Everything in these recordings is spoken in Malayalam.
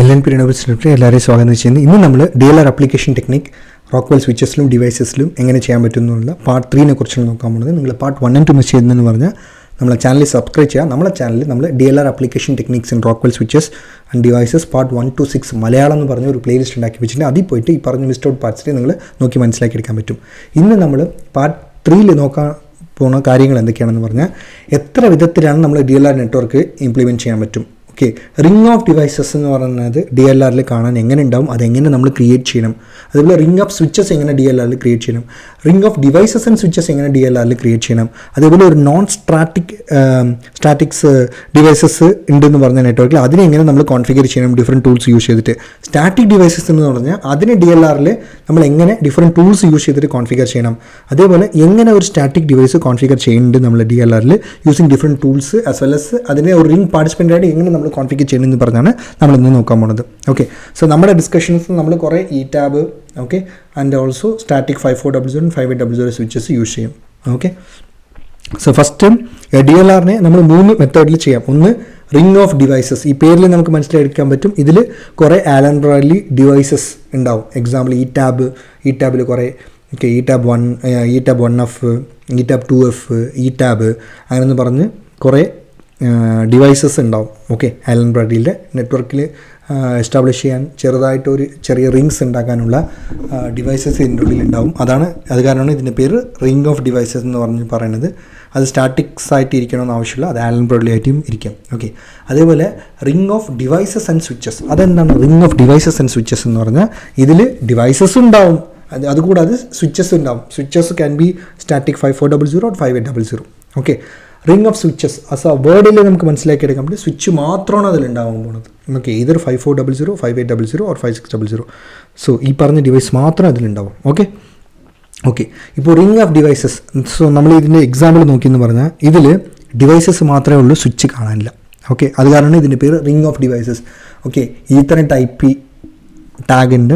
എൽ എൻ പി റിനോബിൾസിലേക്ക് എല്ലാവരെയും സ്വാഗതം ചെയ്യുന്നു. ഇന്ന് നമ്മൾ ഡി അപ്ലിക്കേഷൻ ടെക്നിക് റോക്ക്വെൽ സ്വിച്ചസിലും ഡിവൈസസിലും എങ്ങനെ ചെയ്യാൻ പറ്റുന്നുള്ള പാർട്ട് ത്രീനെ കുറിച്ചാണ് നോക്കാൻ പോകുന്നത്. നിങ്ങൾ part one and two miss ചെയ്യുന്നതെന്ന് പറഞ്ഞാൽ നമ്മളെ ചാനൽ സബ്സ്ക്രൈബ് ചെയ്യുക. നമ്മളെ ചാനലിൽ നമ്മൾ D L R application techniques in Rockwell switches and devices part one two six Malayalam എന്ന് പറഞ്ഞ ഒരു പ്ലേലിസ്റ്റ് ഉണ്ടാക്കി വെച്ചിട്ടുണ്ട്. അതിൽ പോയിട്ട് ഈ പറഞ്ഞ മിസ്റ്റഡ് പാർട്സിനെ നിങ്ങൾ നോക്കി മനസ്സിലാക്കി എടുക്കാൻ പറ്റും. ഇന്ന് നമ്മൾ പാർട്ട് ത്രീയിൽ നോക്കാൻ പോകുന്ന കാര്യങ്ങൾ എന്തൊക്കെയാണെന്ന് പറഞ്ഞാൽ എത്ര വിധത്തിലാണ് നമ്മൾ D L R network implement ചെയ്യാൻ പറ്റും? ഓക്കെ. റിംഗ് ഓഫ് ഡിവൈസസ് എന്ന് പറയുന്നത് ഡി എൽ ആറിൽ കാണാൻ എങ്ങനെ ഉണ്ടാവും? അതെങ്ങനെ നമ്മൾ ക്രിയേറ്റ് ചെയ്യണം? അതുപോലെ റിംഗ് ഓഫ് സ്വിച്ചസ് എങ്ങനെ ഡി എൽ ആറിൽ ക്രിയേറ്റ് ചെയ്യണം? Ring of devices and switches എങ്ങനെ ഡി എൽ ആറിൽ ക്രിയേറ്റ് ചെയ്യണം? അതേപോലെ ഒരു നോൺ സ്ട്രാറ്റിക് സ്റ്റാറ്റിക്സ് ഡിവൈസസ് ഉണ്ടെന്ന് പറഞ്ഞ നെറ്റ്വർക്കിൽ അതിനെ എങ്ങനെ നമ്മൾ കോൺഫിഗർ ചെയ്യണം? ഡിഫറെന്റ് ടൂൾസ് യൂസ് ചെയ്തിട്ട്. സ്റ്റാറ്റിക് ഡിവൈസസ് എന്ന് പറഞ്ഞാൽ അതിന് ഡി എൽ ആറിൽ നമ്മൾ എങ്ങനെ ഡിഫറെന്റ് ടൂൾസ് യൂസ് ചെയ്തിട്ട് കോൺഫിഗർ ചെയ്യണം? അതേപോലെ എങ്ങനെ ഒരു സ്റ്റാറ്റിക് ഡിവൈസ് കോൺഫിഗർ ചെയ്യുന്നുണ്ട് നമ്മൾ ഡി എൽ ആറിൽ using different tools as well as അതിനെ ഒരു റിംഗ് പാർട്ടിസിപ്പന്റ് ആയിട്ട് എങ്ങനെ നമ്മൾ കോൺഫിഗർ ചെയ്യണമെന്ന് പറഞ്ഞാണ് നമ്മൾ ഇന്ന് നോക്കാൻ പോണത്. ഓക്കെ സോ നമ്മുടെ ഡിസ്കഷൻസ് നമ്മൾ കുറേ E tap okay and also static five four double zero five eight double zero switches use ചെയ്യും. Okay so first D L ആറിനെ നമ്മൾ മൂന്ന് മെത്തേഡിൽ ചെയ്യാം. ഒന്ന് റിംഗ് ഓഫ് ഡിവൈസസ് ഈ പേരിൽ നമുക്ക് മനസ്സിലാക്കാൻ പറ്റും. ഇതിൽ കുറേ ആലൻ ഡിവൈസസ് ഉണ്ടാവും എക്സാമ്പിൾ ഈ ടാബ് ഈ ടാബിൽ കുറേ okay E tap one E tap one F E tap two F E tap അങ്ങനെയെന്ന് പറഞ്ഞ് കുറേ ഡിവൈസസ് ഉണ്ടാവും. ഓക്കെ ആലൻ ബ്രാഡിയുടെ നെറ്റ്വർക്കിൽ എസ്റ്റാബ്ലിഷ് ചെയ്യാൻ ചെറുതായിട്ടൊരു ചെറിയ റിങ്സ് ഉണ്ടാക്കാനുള്ള ഡിവൈസസ് ഇതിന്റെ ഉള്ളിൽ ഉണ്ടാവും. അതാണ് അത് കാരണമാണ് ഇതിന്റെ പേര് റിംഗ് ഓഫ് ഡിവൈസസ് എന്ന് പറഞ്ഞ് പറയുന്നത്. അത് സ്റ്റാറ്റിക്സ് ആയിട്ട് ഇരിക്കണമെന്ന് ആവശ്യമില്ല അത് ആലൻ ബ്രോഡ്ലി ആയിട്ടും ഇരിക്കാം. ഓക്കെ അതേപോലെ ring of devices and switches അതെന്താണ് ring of devices and switches എന്ന് പറഞ്ഞാൽ ഇതിൽ ഡിവൈസസ് ഉണ്ടാവും. അത് അതുകൂടാതെ സ്വിച്ചസ് ഉണ്ടാവും. Switches can be static five four double zero double zero okay ring of switches as ആ വേർഡിൽ നമുക്ക് മനസ്സിലാക്കി എടുക്കാൻ പറ്റും. സ്വിച്ച് മാത്രമാണ് അതിൽ ഉണ്ടാവാൻ പോകുന്നത് നമുക്ക് ഏതൊരു five four double zero five eight double zero or five six double zero so ഈ പറഞ്ഞ ഡിവൈസ് മാത്രം അതിലുണ്ടാവും. ഓക്കെ ഓക്കെ ഇപ്പോൾ റിംഗ് ഓഫ് ഡിവൈസസ് സോ നമ്മൾ ഇതിന്റെ എക്സാമ്പിൾ നോക്കിയെന്ന് പറഞ്ഞാൽ ഇതിൽ ഡിവൈസസ് മാത്രമേ ഉള്ളൂ സ്വിച്ച് കാണാനില്ല. ഓക്കെ അത് കാരണം ഇതിന്റെ പേര് റിംഗ് ഓഫ് ഡിവൈസസ് ഓക്കെ ഇത്തരം ടൈപ്പ് ടാഗ് ഉണ്ട്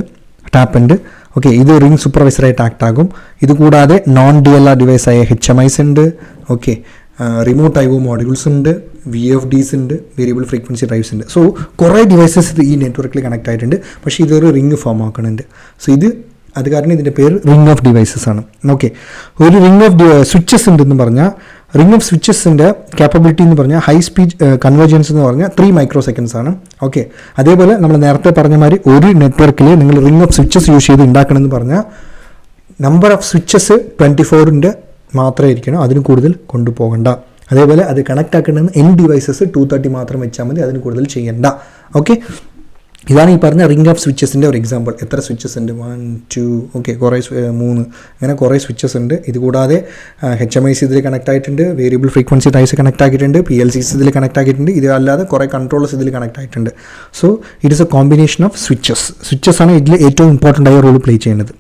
ടാപ്പ് ഉണ്ട് ഓക്കെ ഇത് റിംഗ് സൂപ്പർവൈസറായിട്ട് ആക്ട് ആകും ഇത് കൂടാതെ നോൺ ഡി എൽ ആർ ഡിവൈസായ എച്ച് എം ഐസ് ഉണ്ട് okay remote I O modules ഉണ്ട് വി എഫ് ഡീസ് ഉണ്ട് വേരിയബിൾ ഫ്രീക്വൻസി ഡ്രൈവ്സ് ഉണ്ട്. സോ കുറേ ഡിവൈസസ് ഈ നെറ്റ്വർക്കിൽ കണക്ട് ആയിട്ടുണ്ട്. പക്ഷേ ഇതൊരു റിംഗ് ഫോം ആക്കുന്നുണ്ട് സോ ഇത് അത് കാരണം ഇതിന്റെ പേര് റിംഗ് ഓഫ് ഡിവൈസസ് ആണ്. ഓക്കെ ഒരു റിംഗ് ഓഫ് സ്വിച്ചസ് ഉണ്ടെന്ന് പറഞ്ഞാൽ റിംഗ് ഓഫ് സ്വിച്ചസിന്റെ കാപ്പബിലിറ്റി എന്ന് പറഞ്ഞാൽ ഹൈ സ്പീഡ് കൺവേർജൻസ് എന്ന് പറഞ്ഞാൽ ത്രീ മൈക്രോ സെക്കൻഡ്സ് ആണ്. ഓക്കെ അതേപോലെ നമ്മൾ നേരത്തെ പറഞ്ഞ മാതിരി ഒരു നെറ്റ്വർക്കിൽ നിങ്ങൾ റിംഗ് ഓഫ് സ്വിച്ചസ് യൂസ് ചെയ്ത് ഉണ്ടാക്കണമെന്ന് പറഞ്ഞാൽ നമ്പർ ഓഫ് സ്വിച്ചസ് ട്വന്റി ഫോറിന്റെ മാത്രമേ ഇരിക്കണം അതിന് കൂടുതൽ കൊണ്ടുപോകണ്ട. അതേപോലെ അത് കണക്ട് ആക്കേണ്ടത് എൻ ഡിവൈസസ് ടു തേർട്ടി മാത്രം വെച്ചാൽ മതി അതിന് കൂടുതൽ ചെയ്യണ്ട. ഓക്കെ ഇതാണ് ഈ പറഞ്ഞ റിംഗ് ഓഫ് സ്വിച്ചസിന്റെ ഒരു എക്സാമ്പിൾ എത്ര സ്വിച്ചസ് ഉണ്ട്? വൺ ടു ഓക്കെ കുറേ മൂന്ന്. അങ്ങനെ കുറേ സ്വിച്ചസ് ഉണ്ട്. ഇത് കൂടാതെ എച്ച് എം ഐ സി ഇതിൽ കണക്ട് ആയിട്ടുണ്ട് വേരിയബിൾ ഫ്രീക്വൻസി ടൈസ് കണക്ട് ആക്കിയിട്ടുണ്ട് പി എൽ സിസ് ഇതിൽ കണക്ട് ആക്കിയിട്ടുണ്ട് ഇത് അല്ലാതെ കുറേ കൺട്രോളേഴ്സ് ഇതിൽ കണക്ട് ആയിട്ടുണ്ട്. So it is a combination of switches switches ആണ് ഇതിൽ ഏറ്റവും ഇമ്പോർട്ടന്റ് ആയ റോൾ പ്ലേ ചെയ്യുന്നത്.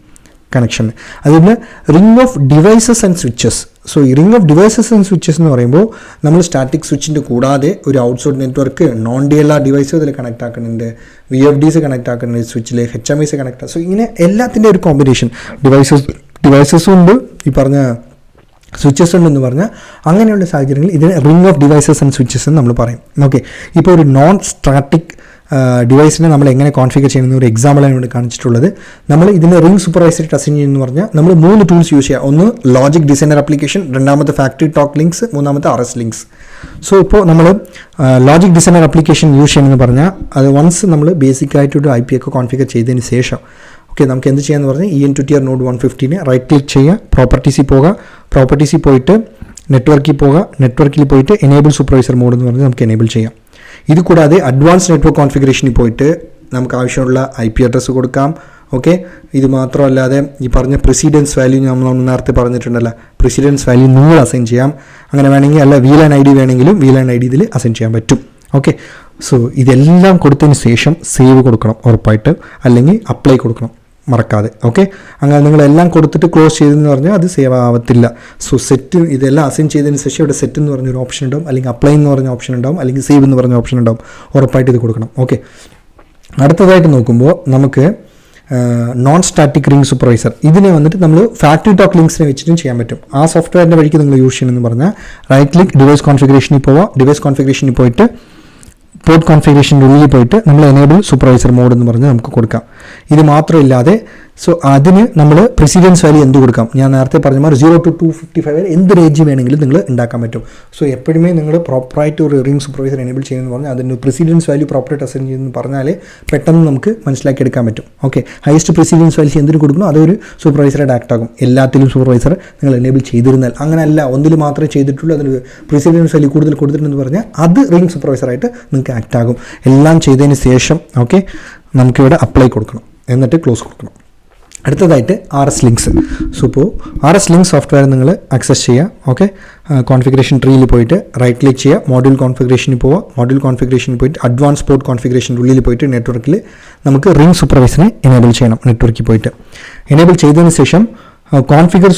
കണക്ഷൻ അതുപോലെ ring of devices and switches so ഈ ring of devices and switches എന്ന് പറയുമ്പോൾ നമ്മൾ സ്റ്റാറ്റിക് സ്വിച്ചിന്റെ കൂടാതെ ഒരു outside network non D L R device ഇതിൽ കണക്ട് ആക്കുന്നുണ്ട്. വി എഫ് ഡിസ് കണക്ട് ആക്കുന്നുണ്ട് സ്വിച്ചിൽ H M Is connect so ഇങ്ങനെ എല്ലാത്തിന്റെ ഒരു കോമ്പിനേഷൻ ഡിവൈസസ് ഡിവൈസസും ഉണ്ട് ഈ പറഞ്ഞ സ്വിച്ചസ് ഉണ്ടെന്ന് പറഞ്ഞാൽ അങ്ങനെയുള്ള സാഹചര്യങ്ങളിൽ ഇതിന് ring of devices and switches എന്ന് നമ്മൾ പറയും. ഓക്കെ ഇപ്പോൾ ഒരു നോൺ സ്റ്റാറ്റിക് ഡിവൈസിനെ നമ്മൾ എങ്ങനെ കോൺഫിഗർ ചെയ്യുന്ന ഒരു എക്സാമ്പിളാണ് ഇവിടെ കാണിച്ചിട്ടുള്ളത്. നമ്മൾ ഇതിന് റിംഗ് സൂപ്പർവൈസറി ടെസ്റ്റിംഗ് എന്ന് പറഞ്ഞാൽ നമ്മൾ മൂന്ന് ടൂൾസ് യൂസ് ചെയ്യുക ഒന്ന് ലോജിക് ഡിസൈനർ ആപ്ലിക്കേഷൻ രണ്ടാമത്തെ ഫാക്ടറി ടോക്ക് ലിങ്ക്സ് മൂന്നാമത്തെ ആർ എസ് ലിങ്ക്സ് സോ ഇപ്പോൾ നമ്മൾ ലോജിക് ഡിസൈനർ ആപ്ലിക്കേഷൻ യൂസ് ചെയ്യണമെന്ന് പറഞ്ഞാൽ അത് വൺസ് നമ്മൾ ബേസിക് ആയിട്ടൊരു ഐ പി ഒക്കെ കോൺഫിഗർ ചെയ്തതിന് ശേഷം ഓക്കെ നമുക്ക് എന്ത് ചെയ്യാന്ന് പറഞ്ഞാൽ E N two T R node one ഫിഫ്റ്റീനെ right click ചെയ്യുക പ്രോപ്പർട്ടീസിൽ പോകുക പ്രോപ്പർട്ടീസിൽ പോയിട്ട് നെറ്റ്വർക്കിൽ പോകുക നെറ്റ്വർക്കിൽ പോയിട്ട് എനേബിൾ സൂപ്പർവൈസർ മോഡ് എന്ന് പറഞ്ഞാൽ നമുക്ക് എനേബിൾ ചെയ്യാം. ഇത് കൂടാതെ അഡ്വാൻസ് നെറ്റ്വർക്ക് കോൺഫിഗറേഷനിൽ പോയിട്ട് നമുക്ക് ആവശ്യമുള്ള ഐ പി അഡ്രസ്സ് കൊടുക്കാം. ഓക്കെ ഇത് മാത്രമല്ലാതെ ഈ പറഞ്ഞ പ്രസിഡൻസ് വാല്യൂ നമ്മൾ നേരത്തെ പറഞ്ഞിട്ടുണ്ടല്ലോ. പ്രസിഡൻസ് വാല്യൂ നിങ്ങൾ അസൈൻ ചെയ്യാം. അങ്ങനെ വേണമെങ്കിൽ അല്ല വി ലാൻ ഐ ഡി വേണമെങ്കിലും വി ലാൻ ഐ ഡി ഇതിൽ അസൈൻ ചെയ്യാൻ പറ്റും. ഓക്കെ സോ ഇതെല്ലാം കൊടുത്തതിന് ശേഷം സേവ് കൊടുക്കണം ഉറപ്പായിട്ട്. അല്ലെങ്കിൽ അപ്ലൈ കൊടുക്കണം. മറക്കാതെ. ഓക്കെ അങ്ങനെ നിങ്ങളെല്ലാം കൊടുത്തിട്ട് ക്ലോസ് ചെയ്തെന്ന് പറഞ്ഞാൽ അത് സേവ് ആവത്തില്ല. സോ സെറ്റ് ഇതെല്ലാം അസൈൻ ചെയ്തതിന് ശേഷം ഇവിടെ സെറ്റ് എന്ന് പറഞ്ഞൊരു ഓപ്ഷൻ ഉണ്ടാവും. അല്ലെങ്കിൽ അപ്ലൈ എന്ന് പറഞ്ഞ ഓപ്ഷൻ ഉണ്ടാവും. അല്ലെങ്കിൽ സേവ് എന്ന് പറഞ്ഞ ഓപ്ഷൻ ഉണ്ടാവും. ഉറപ്പായിട്ട് ഇത് കൊടുക്കണം. ഓക്കെ അടുത്തതായിട്ട് നോക്കുമ്പോൾ നമുക്ക് നോൺ സ്റ്റാറ്റിക് റിംഗ് സൂപ്പർവൈസർ ഇതിനെ വന്നിട്ട് നമ്മൾ ഫാക്ടറി ടോക്ക് ലിങ്ക്സിനെ വെച്ചിട്ടും ചെയ്യാൻ പറ്റും. ആ സോഫ്റ്റ്വെയറിന്റെ വഴിക്ക് നിങ്ങൾ യൂസ് ചെയ്യണമെന്ന് പറഞ്ഞാൽ റൈറ്റ് ക്ലിക്ക് ഡിവൈസ് കോൺഫിഗറേഷനിൽ പോവുക ഡിവൈസ് കോൺഫിഗറേഷനിൽ പോയിട്ട് പോർട്ട് കോൺഫിഗറേഷന്റെ ഉള്ളിൽ പോയിട്ട് നമ്മൾ എനേബിൾ സൂപ്പർവൈസർ മോഡ് എന്ന് പറഞ്ഞ് നമുക്ക് കൊടുക്കാം. ഇത് മാത്രമില്ലാതെ സോ അതിന് നമ്മൾ പ്രസിഡൻസ് വാല്യൂ എന്ത് കൊടുക്കാം? ഞാൻ നേരത്തെ പറഞ്ഞ മാതിരി zero to two fifty five വരെ എന്ത് റേഞ്ച് വേണമെങ്കിലും നിങ്ങൾ ഉണ്ടാക്കാൻ പറ്റും. സോ എപ്പോഴുമേ നിങ്ങൾ പ്രോപ്പറായിട്ട് ഒരു റിംഗ് സൂപ്പർവൈസർ എനേബിൾ ചെയ്യുമെന്ന് പറഞ്ഞാൽ അതിന് പ്രസിഡൻസ് വാല്യൂ പ്രോപ്പറായിട്ട് അസൈൻ ചെയ്യുമെന്ന് പറഞ്ഞാലേ പെട്ടെന്ന് നമുക്ക് മനസ്സിലാക്കി എടുക്കാൻ പറ്റും. ഓക്കെ ഹയസ്റ്റ് പ്രസിഡൻസ് വാല്യൂ എന്തിനു കൊടുക്കുന്നു? അതൊരു സൂപ്പർവൈസറായിട്ട് ആക്ട് ആകും എല്ലാത്തിലും സൂപ്പർവൈസർ നിങ്ങൾ എനേബിൾ ചെയ്തിരുന്നാൽ. അങ്ങനെയല്ല ഒന്നിൽ മാത്രമേ ചെയ്തിട്ടുള്ളൂ. അതിന് പ്രസിഡൻസ് വാല്യൂ കൂടുതൽ കൊടുത്തിട്ടുണ്ടെന്ന് പറഞ്ഞാൽ അത് റിംഗ് സൂപ്പർവൈസറായിട്ട് നിങ്ങൾക്ക് ആക്ട് ആകും. എല്ലാം ചെയ്തതിന് ശേഷം ഓക്കെ നമുക്കിവിടെ അപ്ലൈ കൊടുക്കണം. എന്നിട്ട് ക്ലോസ് കൊടുക്കണം. അടുത്തതായിട്ട് ആർ എസ് ലിങ്ക്സ് സോ ഇപ്പോൾ ആർ എസ് ലിങ്ക് സോഫ്റ്റ്വെയർ നിങ്ങൾ ആക്സസ് ചെയ്യുക ഓക്കെ കോൺഫിഗറേഷൻ ട്രീയിൽ പോയിട്ട് റൈറ്റ് ക്ലിക്ക് ചെയ്യുക മോഡ്യൂൾ കോൺഫിഗറേഷനിൽ പോവുക മോഡ്യൂൾ കോൺഫിഗറേഷനിൽ പോയിട്ട് അഡ്വാൻസ് പോർട്ട് കോൺഫിഗറേഷൻ ഉള്ളിൽ പോയിട്ട് നെറ്റ്വർക്കിൽ നമുക്ക് റിംഗ് സൂപ്പർവൈസറിനെ എനേബിൾ ചെയ്യണം നെറ്റ്വർക്കിൽ പോയിട്ട്. എനേബിൾ ചെയ്തതിന് ശേഷം configure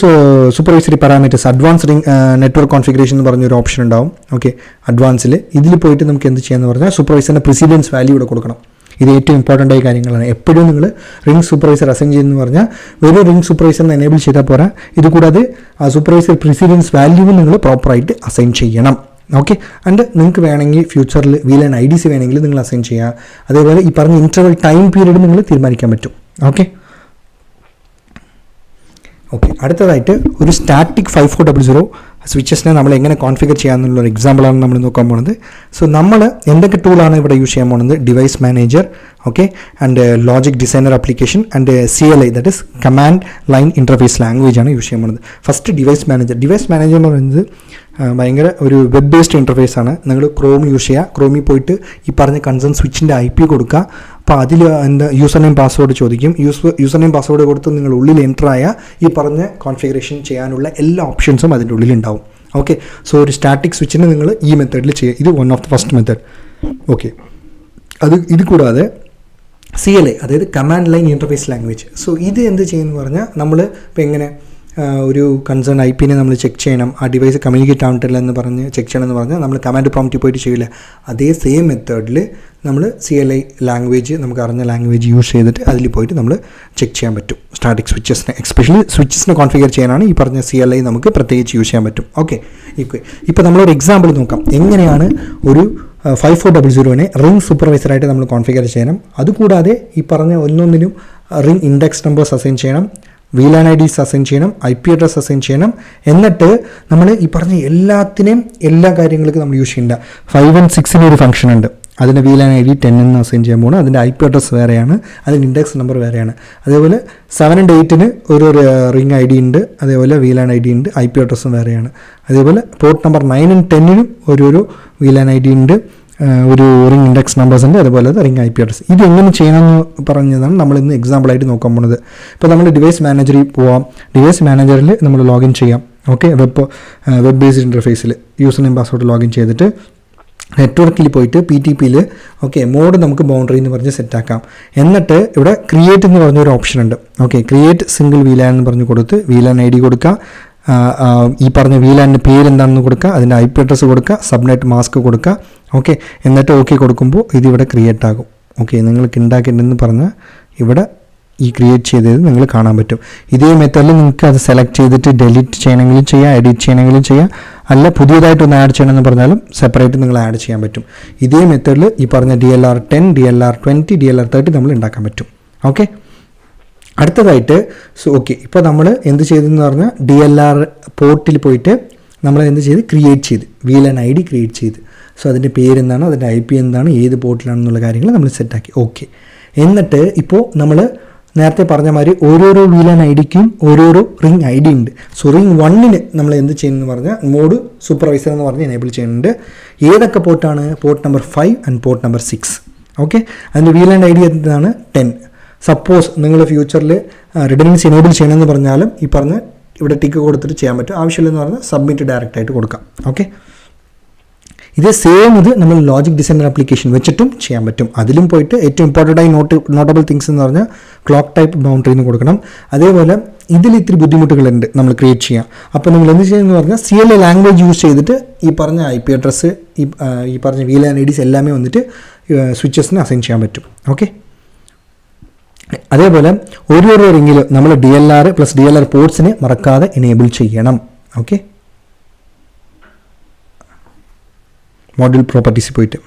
supervisory parameters advance ring network configuration എന്ന് പറഞ്ഞൊരു ഓപ്ഷൻ ഉണ്ടാവും. ഓക്കെ അഡ്വാൻസിൽ ഇതിൽ പോയിട്ട് നമുക്ക് എന്ത് ചെയ്യാമെന്ന് പറഞ്ഞാൽ സൂപ്പർവൈസറിന്റെ പ്രിസിഡൻസ് വാല്യൂ ഇവിടെ കൊടുക്കണം. ഇത് ഏറ്റവും ഇമ്പോർട്ടന്റ് ആയ കാര്യങ്ങളാണ്. എപ്പോഴും നിങ്ങൾ റിംഗ് സൂപ്പർവൈസർ അസൈൻ ചെയ്യുന്നു പറഞ്ഞാൽ വെറും റിംഗ് സൂപ്പർവൈസറിനെ എനേബിൾ ചെയ്താൽ പോരാ. ഇത് കൂടാതെ ആ സൂപ്പർവൈസർ പ്രിസിഡൻസ് വാല്യൂ നിങ്ങൾ പ്രോപ്പറായിട്ട് അസൈൻ ചെയ്യണം. ഓക്കെ ആൻഡ് നിങ്ങൾക്ക് വേണമെങ്കിൽ ഫ്യൂച്ചറിൽ V LAN and I D C വേണമെങ്കിൽ നിങ്ങൾ അസൈൻ ചെയ്യുക അതേപോലെ ഈ പറഞ്ഞ ഇന്റർവൽ ടൈം പീരീഡ് നിങ്ങൾ തീരുമാനിക്കാൻ പറ്റും. ഓക്കെ ഓക്കെ അടുത്തതായിട്ട് ഒരു static five four double zero സ്വിച്ചസിനെ നമ്മൾ എങ്ങനെ കോൺഫിഗർ ചെയ്യാമെന്നുള്ള ഒരു എക്സാമ്പിളാണ് നമ്മൾ നോക്കാൻ പോകുന്നത് സോ നമ്മൾ എന്തൊക്കെ ടൂളാണ് ഇവിടെ യൂസ് ചെയ്യാൻ പോകുന്നത് device manager okay and logic designer application and C L I that is command line interface language ആണ് യൂസ് ചെയ്യാൻ പോകുന്നത് first device manager device manager എന്ന് പറയുന്നത് ഭയങ്കര ഒരു വെബ് ബേസ്ഡ് ഇന്റർഫേസ് ആണ് നിങ്ങൾ ക്രോം യൂസ് ചെയ്യുക ക്രോമിൽ പോയിട്ട് ഈ പറഞ്ഞ കൺസേൺ സ്വിച്ചിന്റെ ഐ പി കൊടുക്കുക അപ്പോൾ അതിൽ എന്താ യൂസർ നെയിം പാസ്വേഡ് ചോദിക്കും. യൂസ് യൂസർ നെയിം പാസ്വേഡ് കൊടുത്ത് നിങ്ങൾ ഉള്ളിൽ എന്റർ ആയ ഈ പറഞ്ഞ കോൺഫിഗറേഷൻ ചെയ്യാനുള്ള എല്ലാ ഓപ്ഷൻസും അതിന്റെ ഉള്ളിലുണ്ടാവും ഓക്കെ സോ ഒരു സ്റ്റാറ്റിക് സ്വിച്ചിനെ നിങ്ങൾ ഈ മെത്തേഡിൽ ചെയ്യുക ഇത് one of the first method okay അത് ഇത് കൂടാതെ സി എൽ എ അതായത് command line interface language so ഇത് എന്ത് ചെയ്യുമെന്ന് പറഞ്ഞാൽ നമ്മൾ ഇപ്പോൾ എങ്ങനെ ഒരു കൺസേൺ ഐ പിന്നെ നമ്മൾ ചെക്ക് ചെയ്യണം. ആ ഡിവൈസ് കമ്മ്യൂണിക്കേറ്റ് ആവട്ടില്ല എന്ന് പറഞ്ഞ് ചെക്ക് ചെയ്യണം എന്ന് പറഞ്ഞാൽ നമ്മൾ കമാൻഡ് പ്രോംപ്റ്റിൽ പോയിട്ട് ചെയ്യില്ല അതേ സെയിം മെത്തേഡിൽ നമ്മൾ സി എൽ ഐ ലാംഗ്വേജ് നമുക്ക് അറിഞ്ഞ ലാംഗ്വേജ് യൂസ് ചെയ്തിട്ട് അതിൽ പോയിട്ട് നമ്മൾ ചെക്ക് ചെയ്യാൻ പറ്റും. സ്റ്റാറ്റിക് സ്വിച്ചസിനെ എക്സ്പെഷ്യലി സ്വിച്ചസിനെ കോൺഫിഗർ ചെയ്യാനാണ് ഈ പറഞ്ഞ സി എൽ ഐ നമുക്ക് പ്രത്യേകിച്ച് യൂസ് ചെയ്യാൻ പറ്റും. ഓക്കെ ഇപ്പോൾ നമ്മളൊരു എക്സാമ്പിൾ നോക്കാം. എങ്ങനെയാണ് ഒരു ഫൈവ് ഫോർ ഡബിൾ സീറോനെ റിംഗ് സൂപ്പർവൈസറായിട്ട് നമ്മൾ കോൺഫിഗർ ചെയ്യണം. അതുകൂടാതെ ഈ പറഞ്ഞ ഒന്നൊന്നിനും റിംഗ് ഇൻഡെക്സ് നമ്പേഴ്സ് അസൈൻ ചെയ്യണം. V LAN I Ds assign ചെയ്യണം ഐ പി അഡ്രസ് അസൈൻ ചെയ്യണം. എന്നിട്ട് നമ്മൾ ഈ പറഞ്ഞ എല്ലാത്തിനെയും എല്ലാ കാര്യങ്ങൾക്കും നമ്മൾ യൂസ് ചെയ്യേണ്ട. ഫൈവ് ആൻഡ് സിക്സിന് ഒരു ഫംഗ്ഷൻ ഉണ്ട്. അതിന്റെ V LAN I D ten എന്ന് അസൈൻ ചെയ്യാൻ പോകണം അതിന്റെ ഐ പി അഡ്രസ് വേറെയാണ്. അതിന്റെ ഇൻഡെക്സ് നമ്പർ വേറെയാണ്. അതേപോലെ സെവൻ ആൻഡ് എയ്റ്റിന് ഒരു റിംഗ് ഐ ഡി ഉണ്ട്. അതേപോലെ വീലാൻ ഐ ഡി ഉണ്ട്. ഐ പി അഡ്രസ്സും വേറെയാണ്. അതേപോലെ പോർട്ട് നമ്പർ നയനും ടെന്നിനും ഒരു ഒരു വീലാൻ ഐ ഡി ഉണ്ട്. ഒരു റിംഗ് ഇൻഡെക്സ് നമ്പേഴ്സ് ഉണ്ട്. അതുപോലെ റിംഗ് ഐ പി അഡ്രസ് ഇത് എങ്ങനെ ചെയ്യണമെന്ന് പറഞ്ഞതാണ് നമ്മൾ ഇന്ന് എക്സാമ്പിളായിട്ട് നോക്കാൻ പോകുന്നത് ഇപ്പോൾ നമ്മൾ ഡിവൈസ് മാനേജറിൽ പോവാം. ഡിവൈസ് മാനേജറിൽ നമ്മൾ ലോഗിൻ ചെയ്യാം. ഓക്കെ വെബ് വെബ് ബേസ്ഡ് ഇന്റർഫേസിൽ യൂസർ നെയിം പാസ്വേഡ് ലോഗിൻ ചെയ്തിട്ട് നെറ്റ്വർക്കിൽ പോയിട്ട് പി ടി പിയിൽ ഓക്കെ മോഡ് നമുക്ക് ബൗണ്ടറി എന്ന് പറഞ്ഞ് സെറ്റാക്കാം എന്നിട്ട് ഇവിടെ ക്രിയേറ്റ് എന്ന് പറഞ്ഞൊരു ഓപ്ഷൻ ഉണ്ട്. ഓക്കെ ക്രിയേറ്റ് സിംഗിൾ വീലാൻ എന്ന് പറഞ്ഞ് കൊടുത്ത് വീലാൻ ഐ ഡി കൊടുക്കുക. ഈ പറഞ്ഞ വീലാന്റെ പേര് എന്താണെന്ന് കൊടുക്കുക അതിന്റെ ഐ പി അഡ്രസ്സ് കൊടുക്കുക സബ്നെറ്റ് മാസ്ക് കൊടുക്കുക ഓക്കെ എന്നിട്ട് ഓക്കെ കൊടുക്കുമ്പോൾ ഇതിവിടെ ക്രിയേറ്റ് ആകും. ഓക്കെ നിങ്ങൾക്ക് ഉണ്ടാക്കിയിട്ടുണ്ടെന്ന് പറഞ്ഞാൽ ഇവിടെ ഈ ക്രിയേറ്റ് ചെയ്തത് നിങ്ങൾ കാണാൻ പറ്റും. ഇതേ മെത്തേഡിൽ നിങ്ങൾക്ക് അത് സെലക്ട് ചെയ്തിട്ട് ഡെലിറ്റ് ചെയ്യണമെങ്കിലും ചെയ്യാം എഡിറ്റ് ചെയ്യണമെങ്കിലും ചെയ്യാം. അല്ല പുതിയതായിട്ട് ഒന്ന് ആഡ് ചെയ്യണമെന്ന് പറഞ്ഞാലും സെപ്പറേറ്റ് നിങ്ങൾ ആഡ് ചെയ്യാൻ പറ്റും. ഇതേ മെത്തേഡിൽ ഈ പറഞ്ഞ D L R ten D L R twenty D L R thirty നമ്മൾ ഉണ്ടാക്കാൻ പറ്റും. ഓക്കെ അടുത്തതായിട്ട് സോ ഓക്കെ ഇപ്പോൾ നമ്മൾ എന്ത് ചെയ്തെന്ന് പറഞ്ഞാൽ ഡി എൽ ആർ പോർട്ടിൽ പോയിട്ട് നമ്മൾ എന്ത് ചെയ്ത്? ക്രിയേറ്റ് ചെയ്ത്. Wheel and I D create ചെയ്ത്. സോ അതിന്റെ പേര് എന്താണ് അതിന്റെ ഐ പി എന്താണ്? ഏത് പോർട്ടിലാണെന്നുള്ള കാര്യങ്ങൾ നമ്മൾ സെറ്റാക്കി ഓക്കെ എന്നിട്ട് ഇപ്പോൾ നമ്മൾ നേരത്തെ പറഞ്ഞ മാതിരി ഓരോരോ ആൻഡ് ഐ ഡിക്കും ഓരോരോ റിംഗ് ഐ ഡി ഉണ്ട്. സോ റിംഗ് വണ്ണിന് നമ്മൾ എന്ത് ചെയ്യുന്നു പറഞ്ഞാൽ മോഡ് സൂപ്പർവൈസർ എന്ന് പറഞ്ഞ് എനേബിൾ ചെയ്യുന്നുണ്ട്. ഏതൊക്കെ പോർട്ടാണ് port number five and port number six okay അതിന്റെ ആൻഡ് ഐ ഡി എന്താണ്? ടെൻ സപ്പോസ് നിങ്ങൾ ഫ്യൂച്ചറിൽ റിഡൻഡൻസി എനേബിൾ ചെയ്യണമെന്ന് പറഞ്ഞാലും ഈ പറഞ്ഞ് ഇവിടെ ടിക്ക് കൊടുത്തിട്ട് ചെയ്യാൻ പറ്റും. ആവശ്യമില്ലെന്ന് പറഞ്ഞാൽ സബ്മിറ്റ് ഡയറക്റ്റ് ആയിട്ട് കൊടുക്കാം. ഓക്കെ ഇത് സെയിം ഇത് നമ്മൾ ലോജിക് ഡിസൈനർ ആപ്ലിക്കേഷൻ വെച്ചിട്ടും ചെയ്യാൻ പറ്റും. അതിലും പോയിട്ട് ഏറ്റവും ഇമ്പോർട്ടന്റ് ആയി നോട്ട് നോട്ടബിൾ തിങ്സ് എന്ന് പറഞ്ഞാൽ ക്ലോക്ക് ടൈപ്പ് ബൗണ്ടറി എന്ന് കൊടുക്കണം. അതേപോലെ ഇതിൽ ഇത്തിരി ബുദ്ധിമുട്ടുകളുണ്ട് നമ്മൾ ക്രിയേറ്റ് ചെയ്യാം അപ്പോൾ നിങ്ങൾ എന്ത് ചെയ്യുന്നത് പറഞ്ഞാൽ C L A language use ചെയ്തിട്ട് ഈ പറഞ്ഞ ഐ പി അഡ്രസ്സ് ഈ ഈ പറഞ്ഞ വീൽ ആൻഡ് ഐ ഡിസ് എല്ലാമേ വന്നിട്ട് സ്വിച്ചസിന് അസൈൻ ചെയ്യാൻ പറ്റും. ഓക്കെ അതേപോലെ ഒരു ഒരു റിങ്ങിലും നമ്മൾ D L R plus D L R പോർട്സിനെ മറക്കാതെ എനേബിൾ ചെയ്യണം. ഓക്കെ മോഡൽ പ്രോപ്പർട്ടീസിൽ പോയിട്ട്.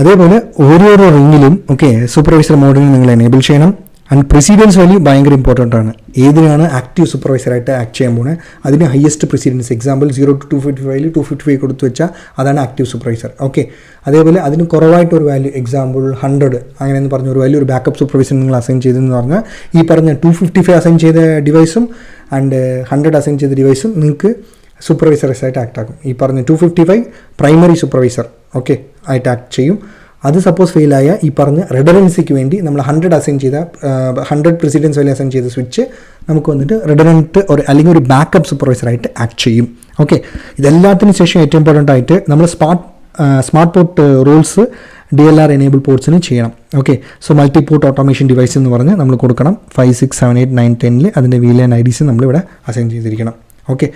അതേപോലെ ഓരോരോ റിങ്ങിലും ഓക്കെ സൂപ്പർവൈസർ മോഡിന് നിങ്ങൾ എനേബിൾ ചെയ്യണം. ആൻഡ് പ്രസിഡൻസ് വാല്യൂ ഭയങ്കര ഇമ്പോർട്ടന്റ് ആണ്. ഏതിനാണ് ആക്റ്റീവ് സൂപ്പർവൈസറായിട്ട് ആക്ട് ചെയ്യാൻ പോകുന്നത് അതിന് highest precedence example zero to two fifty ഫൈവിൽ ടു ഫിഫ്റ്റി ഫൈവ് കൊടുത്തു വെച്ചാൽ അതാണ് ആക്റ്റീവ് സൂപ്പർവൈസർ ഓക്കെ അതേപോലെ അതിന് കുറവായിട്ട് ഒരു വാല്യൂ എക്സാമ്പിൾ ഹൺഡ്രഡ് അങ്ങനെ എന്ന് പറഞ്ഞ ഒരു വാല്യൂ ഒരു ബാക്കപ്പ് സൂപ്പർവൈസർ നിങ്ങൾ അസൈൻ ചെയ്തെന്ന് പറഞ്ഞാൽ ഈ പറഞ്ഞ ടു ഫിഫ്റ്റി ഫൈവ് അസൈൻ ചെയ്ത ഡിവൈസും ആൻഡ് ഹൺഡ്രഡ് അസൈൻ ചെയ്ത ഡിവൈസും നിങ്ങൾക്ക് സൂപ്പർവൈസേഴ്സായിട്ട് ആക്ട് ആക്കും. ഈ പറഞ്ഞ two fifty five primary supervisor okay ആയിട്ട് ആക്ട് ചെയ്യും. അത് സപ്പോസ് ഫെയിലായ ഈ പറഞ്ഞ റെഡറൻസിക്ക് വേണ്ടി നമ്മൾ ഹൺഡ്രഡ് അസൈൻ ചെയ്ത ഹൺഡ്രഡ് പ്രസിഡൻസ് വാല്യൂ അസൈൻ ചെയ്ത സ്വിച്ച് നമുക്ക് വന്നിട്ട് റെഡറന്റ് ഒരു അല്ലെങ്കിൽ ഒരു ബാക്കപ്പ് സൂപ്പർവൈസറായിട്ട് ആക്ട് ചെയ്യും. ഓക്കെ ഇതെല്ലാത്തിനും ശേഷം ഏറ്റവും ഇമ്പോർട്ടന്റ് ആയിട്ട് നമ്മൾ smart smart port rules D L R enable പോർട്സിന് ചെയ്യണം. Okay so multi port automation device എന്ന് പറഞ്ഞ് നമ്മൾ കൊടുക്കണം. Five six seven eight nine ടെന്നിൽ അതിന്റെ വി ലാൻ ഐ ഡിസ് നമ്മളിവിടെ അസൈൻ ചെയ്തിരിക്കണം. ഓക്കെ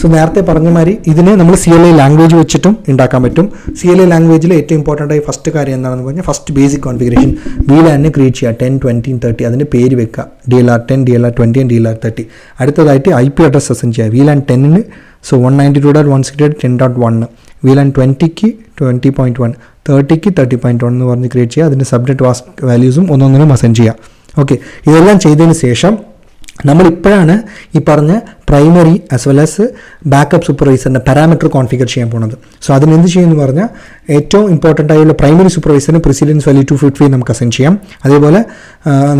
സോ നേരത്തെ പറഞ്ഞ മാതിരി ഇതിനെ നമ്മൾ സി എൽ ഐ ലാംഗ്വേജ് വെച്ചിട്ടും ഉണ്ടാക്കാൻ പറ്റും. സി എൽ ഐ ലാംഗ്വേജിൽ ഏറ്റവും ഇമ്പോർട്ടന്റ് ആയി ഫസ്റ്റ് കാര്യം എന്താണെന്ന് പറഞ്ഞാൽ ഫസ്റ്റ് ബേസിക് കോൺഫിഗറേഷൻ വി ലാൻഡിനെ ക്രിയേറ്റ് ചെയ്യുക ടെൻ ട്വന്റി തേർട്ടി അതിന്റെ പേര് വെക്കുക. D L R ten D L R twenty and D L R thirty അടുത്തതായിട്ട് ഐ പി അഡ്രസ് അസൻ ചെയ്യുക. V land ടെന്നിന് so one ninety two dot one sixty dot ten dot one V LAN ട്വന്റിക്ക് twenty point one തേർട്ടിക്ക് തേർട്ടി പോയിന്റ് വൺ എന്ന് പറഞ്ഞ് ക്രിയേറ്റ് ചെയ്യുക. അതിന്റെ സബ്ജക്ട് വാസ് വാല്യൂസും ഒന്നൊന്നിനും അസൈൻ ചെയ്യുക. ഓക്കെ ഇതെല്ലാം ചെയ്തതിന് ശേഷം നമ്മളിപ്പോഴാണ് ഈ പറഞ്ഞ primary as well as backup സൂപ്പർവൈസറിന്റെ parameter configure ചെയ്യാൻ പോകുന്നത് സോ അതിന് എന്ത് ചെയ്യുമെന്ന് പറഞ്ഞാൽ ഏറ്റവും ഇമ്പോർട്ടന്റ് ആയുള്ള പ്രൈമറി സൂപ്പർവൈസറിന് പ്രിസിഡൻസ് വാല്യൂ ടു ഫിഫ്റ്റി നമുക്ക് അസൈൻ ചെയ്യാം. അതേപോലെ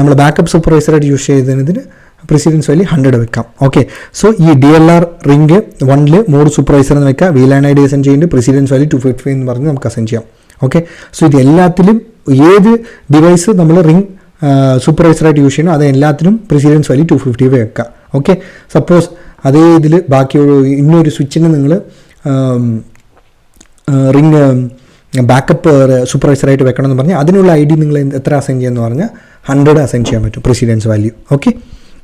നമ്മൾ ബാക്കപ്പ് സൂപ്പർവൈസറായിട്ട് യൂസ് ചെയ്തതിന് പ്രിസിഡൻസ് വാല്യൂ ഹൺഡ്രഡ് വെക്കാം. ഓക്കെ സോ ഈ ഡി എൽ ആർ റിംഗ് വണ്ണിൽ മോഡ് സൂപ്പർവൈസർ എന്ന് വെക്കാം. വീലാൻ ഐ ഡി അസൈൻ ചെയ്യുന്നുണ്ട് പ്രിസിഡൻസ് വാല്യൂ ടു ഫിഫ്റ്റി എന്ന് പറഞ്ഞ് നമുക്ക് അസൈൻ ചെയ്യാം. ഓക്കെ സോ ഇത് എല്ലാത്തിലും ഏത് ഡിവൈസ് നമ്മൾ റിംഗ് സൂപ്പർവൈസറായിട്ട് യൂസ് ചെയ്യണം അത് എല്ലാത്തിനും പ്രിസിഡൻസ് വാല്യൂ ടു ഫിഫ്റ്റി വെക്കുക ഓക്കെ സപ്പോസ് അതേ ഇതിൽ ബാക്കിയുള്ള ഇന്നൊരു സ്വിച്ചിന് നിങ്ങൾ റിങ് ബാക്കപ്പ് സൂപ്പർവൈസറായിട്ട് വെക്കണം എന്ന് പറഞ്ഞാൽ അതിനുള്ള ഐ ഡി നിങ്ങൾ എത്ര അസൈൻ ചെയ്യുമെന്ന് പറഞ്ഞാൽ ഹൺഡ്രഡ് അസൈൻ ചെയ്യാൻ പറ്റും പ്രസിഡൻസ് വാല്യൂ ഓക്കെ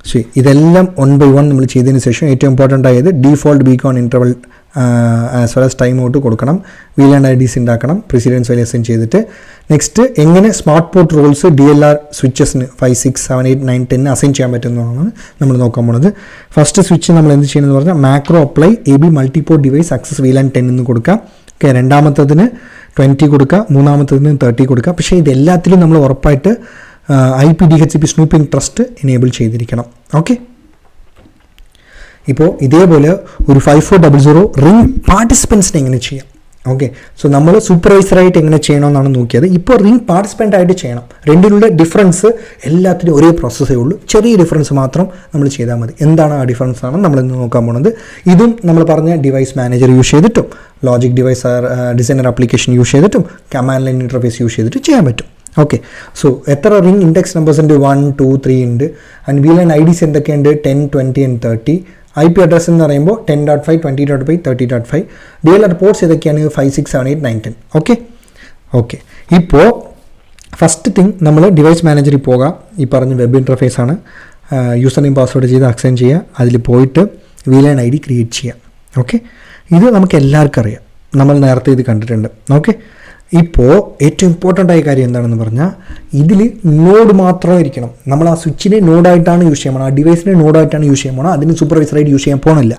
സോ ഇതെല്ലാം വൺ ബൈ വൺ നമ്മൾ ചെയ്തതിന് ശേഷം ഏറ്റവും ഇമ്പോർട്ടന്റ് ആയത് default beacon interval as well as time out കൊടുക്കണം. വീൽ ആൻഡ് ഐ ഡീസ് ഉണ്ടാക്കണം പ്രസിഡൻസ് വാല്യൂ അസൈൻ ചെയ്തിട്ട്. നെക്സ്റ്റ് എങ്ങനെ smart port rules D L R സ്വിച്ചസിന് five six seven eight nine ten assign ചെയ്യാൻ പറ്റുന്നതാണ് നമ്മൾ നോക്കാൻ പോണത്. ഫസ്റ്റ് സ്വിച്ച് നമ്മൾ എന്ത് ചെയ്യണമെന്ന് പറഞ്ഞാൽ macro apply A B multiport device access VLAN ten എന്ന് കൊടുക്കാം ഓക്കെ രണ്ടാമത്തതിന് ട്വന്റി കൊടുക്കുക. മൂന്നാമത്തതിന് തേർട്ടി കൊടുക്കുക. പക്ഷേ ഇതെല്ലാത്തിലും നമ്മൾ ഉറപ്പായിട്ട് I P D H P snooping trust enable ചെയ്തിരിക്കണം. ഓക്കെ ഇപ്പോൾ ഇതേപോലെ ഒരു five four double zero ring പാർട്ടിസിപ്പൻസിനെ എങ്ങനെ ചെയ്യാം? ഓക്കെ സോ നമ്മൾ സൂപ്പർവൈസറായിട്ട് എങ്ങനെ ചെയ്യണമെന്നാണ് നോക്കിയത്. ഇപ്പോൾ റിംഗ് പാർട്ടിസിപ്പന്റ് ആയിട്ട് ചെയ്യണം. രണ്ടിലുള്ള ഡിഫറൻസ് എല്ലാത്തിനും ഒരേ പ്രോസസ്സേ ഉള്ളൂ. ചെറിയ ഡിഫറൻസ് മാത്രം നമ്മൾ ചെയ്താൽ മതി. എന്താണ് ആ ഡിഫറൻസ് ആണ് നമ്മൾ ഇന്ന് നോക്കാൻ പോകുന്നത് ഇതും നമ്മൾ പറഞ്ഞ ഡിവൈസ് മാനേജർ യൂസ് ചെയ്തിട്ടും logic device designer application use ചെയ്തിട്ടും കമാൻഡ് ലൈൻ ഇന്റർഫേസ് യൂസ് ചെയ്തിട്ട് ചെയ്യാൻ പറ്റും. ഓക്കെ സോ എത്ര റിംഗ് ഇൻഡെക്സ് നമ്പേഴ്സ് ഉണ്ട്? വൺ ടു ത്രീ ഉണ്ട്. And wheel and I Ds എന്തൊക്കെയുണ്ട്? Ten twenty and thirty I P address എന്ന് പറയുമ്പോൾ ten dot five twenty dot five thirty dot five D L R ports ഏതൊക്കെയാണ് five six seven eight nine ten okay okay ഇപ്പോൾ ഫസ്റ്റ് തിങ് നമ്മൾ ഡിവൈസ് മാനേജറിൽ പോകാം. ഈ പറഞ്ഞ വെബ് ഇന്റർഫേസ് ആണ്. യൂസർ നെയിം പാസ്വേഡ് ചെയ്ത് അക്സൈൻ ചെയ്യുക. അതിൽ പോയിട്ട് വിലൈൻ ഐ ഡി ക്രിയേറ്റ് ചെയ്യുക. ഓക്കെ ഇത് നമുക്ക് എല്ലാവർക്കും അറിയാം. നമ്മൾ നേരത്തെ ഇത് കണ്ടിട്ടുണ്ട്. ഓക്കെ ഇപ്പോൾ ഏറ്റവും ഇമ്പോർട്ടന്റ് ആയ കാര്യം എന്താണെന്ന് പറഞ്ഞാൽ ഇതിൽ നോഡ് മാത്രമായിരിക്കണം. നമ്മൾ ആ സ്വിച്ചിനെ നോഡായിട്ടാണ് യൂസ് ചെയ്യാൻ ആ ഡിവൈസിനെ നോഡായിട്ടാണ് യൂസ് ചെയ്യാൻ പോകണം അതിന് സൂപ്പർവൈസറായിട്ട് യൂസ് ചെയ്യാൻ പോകണില്ല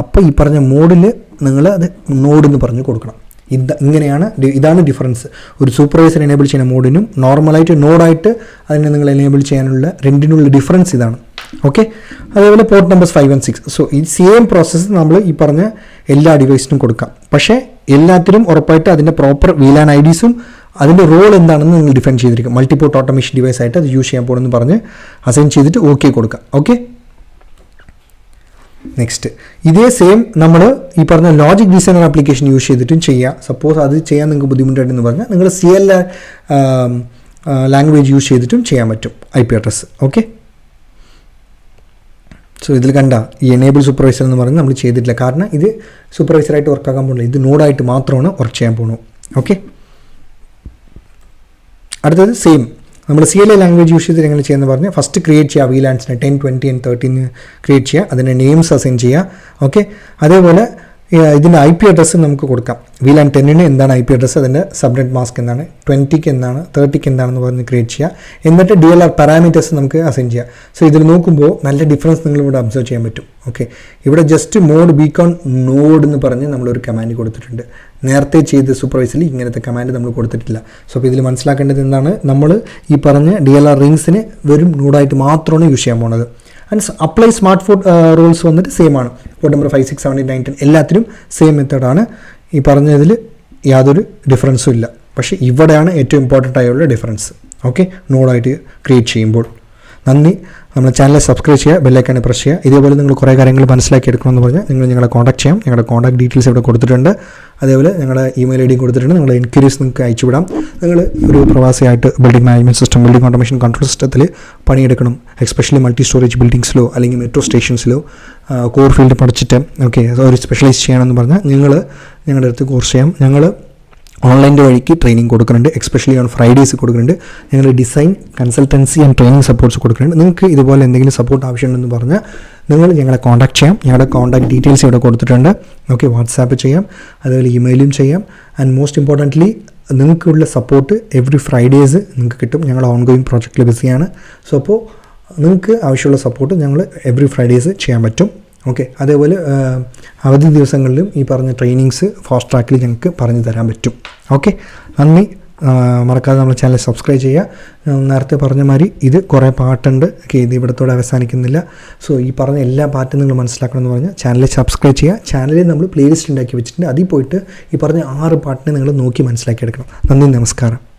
അപ്പോൾ ഈ പറഞ്ഞ മോഡിൽ നിങ്ങൾ അത് നോഡ് എന്ന് പറഞ്ഞ് കൊടുക്കണം. ഇത് ഇങ്ങനെയാണ് ഇതാണ് ഡിഫറൻസ് ഒരു സൂപ്പർവൈസർ എനേബിൾ ചെയ്യുന്ന മോഡിനും നോർമലായിട്ട് നോഡായിട്ട് അതിനെ നിങ്ങൾ എനേബിൾ ചെയ്യാനുള്ള രണ്ടിനുള്ള ഡിഫറൻസ് ഇതാണ്. ഓക്കെ അതേപോലെ port numbers five and six so ഈ സെയിം പ്രോസസ്സ് നമ്മൾ ഈ പറഞ്ഞ എല്ലാ ഡിവൈസിനും കൊടുക്കാം. പക്ഷേ എല്ലാത്തിനും ഉറപ്പായിട്ട് അതിന്റെ പ്രോപ്പർ വീലാൻ ഐ ഡീസും അതിന്റെ റോൾ എന്താണെന്ന് നിങ്ങൾ ഡിഫൈൻ ചെയ്തിരിക്കും. മൾട്ടിപ്പോർട്ട് ഓട്ടോമേഷൻ ഡിവൈസ് ആയിട്ട് അത് യൂസ് ചെയ്യാൻ പോകണമെന്ന് പറഞ്ഞ് അസൈൻ ചെയ്തിട്ട് ഓക്കെ കൊടുക്കുക ഓക്കെ നെക്സ്റ്റ് ഇതേ സെയിം നമ്മൾ ഈ പറഞ്ഞ ലോജിക് ഡിസൈനർ ആപ്ലിക്കേഷൻ യൂസ് ചെയ്തിട്ടും ചെയ്യാം. സപ്പോസ് അത് ചെയ്യാൻ നിങ്ങൾക്ക് ബുദ്ധിമുട്ടായിട്ടെന്ന് പറഞ്ഞാൽ നിങ്ങൾ സി എൽ ലാംഗ്വേജ് യൂസ് ചെയ്തിട്ടും ചെയ്യാൻ പറ്റും. I P address okay so ഇതിൽ കണ്ട ഈ എനേബിൾ സൂപ്പർവൈസർ എന്ന് പറയുന്നത് നമ്മൾ ചെയ്തിട്ടില്ല. കാരണം ഇത് സൂപ്പർവൈസറായിട്ട് വർക്കാക്കാൻ പോകുന്നില്ല. ഇത് നോഡായിട്ട് മാത്രമാണ് വർക്ക് ചെയ്യാൻ പോകുന്നത്. ഓക്കെ അടുത്തത് സെയിം നമ്മൾ C L A language use ചെയ്തിട്ട് എങ്ങനെ ചെയ്യുന്നത് പറഞ്ഞാൽ ഫസ്റ്റ് ക്രിയേറ്റ് ചെയ്യുക. വീലാൻസിനെ ടെൻ ട്വന്റി ആൻഡ് തേർട്ടീന് ക്രിയേറ്റ് ചെയ്യുക. അതിന്റെ നെയിംസ് അസൈൻ ചെയ്യുക. ഓക്കെ അതേപോലെ ഇതിന്റെ ഐ പി അഡ്രസ്സ് നമുക്ക് കൊടുക്കാം. വി ലാൻ ടെന്നിന് എന്താണ് ഐ പി അഡ്രസ്സ് അതിന്റെ സബ്നെറ്റ് മാസ്ക് എന്താണ്? ട്വന്റിക്ക് എന്താണ്? തേർട്ടിക്ക് എന്താണെന്ന് പറഞ്ഞ് ക്രിയേറ്റ് ചെയ്യുക എന്നിട്ട് ഡി എൽ ആർ പാരാമീറ്റേഴ്സ് നമുക്ക് അസൈൻ ചെയ്യാം. സോ ഇതിൽ നോക്കുമ്പോൾ നല്ല ഡിഫറൻസ് നിങ്ങൾ ഇവിടെ അബ്സർവ് ചെയ്യാൻ പറ്റും. ഓക്കെ ഇവിടെ ജസ്റ്റ് മോഡ് ബീക്കോൺ നോഡ് എന്ന് പറഞ്ഞ് നമ്മളൊരു കമാൻഡ് കൊടുത്തിട്ടുണ്ട്. നേരത്തെ ചെയ്ത് സൂപ്പർവൈസിൽ ഇങ്ങനത്തെ കമാൻഡ് നമ്മൾ കൊടുത്തിട്ടില്ല. സോ അപ്പോൾ ഇതിൽ മനസ്സിലാക്കേണ്ടത് എന്താണ്? നമ്മൾ ഈ പറഞ്ഞ ഡി എൽ ആർ റിങ്സിന് വെറും നോഡായിട്ട് മാത്രമാണ് യൂസ് ചെയ്യാൻ പോണത്. And apply smart phone rules വന്നിട്ട് സെയിം ആണ്. Code number five six seven eight nine ten എല്ലാത്തിനും സെയിം മെത്തേഡാണ് ഈ പറഞ്ഞതിൽ യാതൊരു ഡിഫറൻസും ഇല്ല. പക്ഷേ ഇവിടെയാണ് ഏറ്റവും ഇമ്പോർട്ടന്റ് ആയുള്ള ഡിഫറൻസ് ഓക്കെ നോഡായിട്ട് ക്രിയേറ്റ് ചെയ്യുമ്പോൾ. നന്ദി. നമ്മുടെ ചാനൽ സബ്സ്ക്രൈബ് ചെയ്യുക ബെല്ലൈക്കാണ് പ്രസ് ചെയ്യുക. ഇതേപോലെ നിങ്ങൾ കുറേ കാര്യങ്ങൾ മനസ്സിലാക്കി എടുക്കണമെന്ന് പറഞ്ഞാൽ നിങ്ങൾ ഞങ്ങളെ കോൺടാക്ട് ചെയ്യാം. ഞങ്ങളുടെ കോൺടാക്ട് ഡീറ്റെയിൽസ് ഇവിടെ കൊടുത്തിട്ടുണ്ട്. അതേപോലെ ഞങ്ങളുടെ ഇമെയിൽ ഐ ഡിയും കൊടുത്തിട്ടുണ്ട്. നിങ്ങളുടെ എൻക്വയറീസ് നിങ്ങൾക്ക് അയച്ചു വിടാം. നിങ്ങൾ ഒരു പ്രവാസിയായിട്ട് building management system building automation control സിസ്റ്റത്തിൽ പണിയെടുക്കണം. എക്സ്പെഷ്യലി മൾട്ടി സ്റ്റോറേജ് ബിൽഡിങ്സിലോ അല്ലെങ്കിൽ മെട്രോ സ്റ്റേഷൻസിലോ കോർ ഫീൽഡ് പഠിച്ചിട്ട് ഓക്കെ ഒരു സ്പെഷ്യലൈസ് ചെയ്യണമെന്ന് പറഞ്ഞാൽ നിങ്ങൾ ഞങ്ങളുടെ അടുത്ത് കോഴ്സ് ചെയ്യാം. ഞങ്ങൾ ഓൺലൈന്റെ വഴിക്ക് ട്രെയിനിങ് കൊടുക്കുന്നുണ്ട്. എക്സ്പെഷ്യലി ഓൺ ഫ്രൈഡേസ് കൊടുക്കുന്നുണ്ട്. ഞങ്ങൾ design consultancy and training supports കൊടുക്കുന്നുണ്ട്. നിങ്ങൾക്ക് ഇതുപോലെ എന്തെങ്കിലും സപ്പോർട്ട് ആവശ്യമുണ്ടെന്ന് പറഞ്ഞാൽ നിങ്ങൾ ഞങ്ങളെ കോൺടാക്ട് ചെയ്യാം. ഞങ്ങളുടെ കോൺടാക്ട് ഡീറ്റെയിൽസ് ഇവിടെ കൊടുത്തിട്ടുണ്ട്. ഓക്കെ വാട്സാപ്പ് ചെയ്യാം. അതുപോലെ ഇമെയിലും ചെയ്യാം. ആൻഡ് മോസ്റ്റ് ഇമ്പോർട്ടന്റ്ലി നിങ്ങൾക്കുള്ള സപ്പോർട്ട് എവറി ഫ്രൈഡേസ് നിങ്ങൾക്ക് കിട്ടും. ഞങ്ങൾ ഓൺ ഗോയിങ് പ്രോജക്റ്റിൽ ബിസിയാണ് സോ അപ്പോൾ നിങ്ങൾക്ക് ആവശ്യമുള്ള സപ്പോർട്ട് ഞങ്ങൾ എവറി ഫ്രൈഡേസ് ചെയ്യാൻ പറ്റും. ഓക്കെ. അതേപോലെ അവധി ദിവസങ്ങളിലും ഈ പറഞ്ഞ ട്രെയിനിങ്സ് ഫാസ്റ്റ് ട്രാക്കിൽ ഞങ്ങൾക്ക് പറഞ്ഞു തരാൻ പറ്റും. ഓക്കെ. നന്ദി. മറക്കാതെ നമ്മുടെ ചാനൽ സബ്സ്ക്രൈബ് ചെയ്യുക. നേരത്തെ പറഞ്ഞ മാതിരി ഇത് കുറേ പാട്ടുണ്ട്. ഇത് ഇവിടത്തോടെ അവസാനിക്കുന്നില്ല. സോ ഈ പറഞ്ഞ എല്ലാ പാട്ടും നിങ്ങൾ മനസ്സിലാക്കണമെന്ന് പറഞ്ഞാൽ ചാനൽ സബ്സ്ക്രൈബ് ചെയ്യുക. ചാനലിൽ നമ്മൾ പ്ലേലിസ്റ്റ് ഉണ്ടാക്കി വെച്ചിട്ടുണ്ട്. അതിൽ പോയിട്ട് ഈ പറഞ്ഞ ആറ് പാട്ടിനെ നിങ്ങൾ നോക്കി മനസ്സിലാക്കി എടുക്കണം നന്ദി നമസ്കാരം.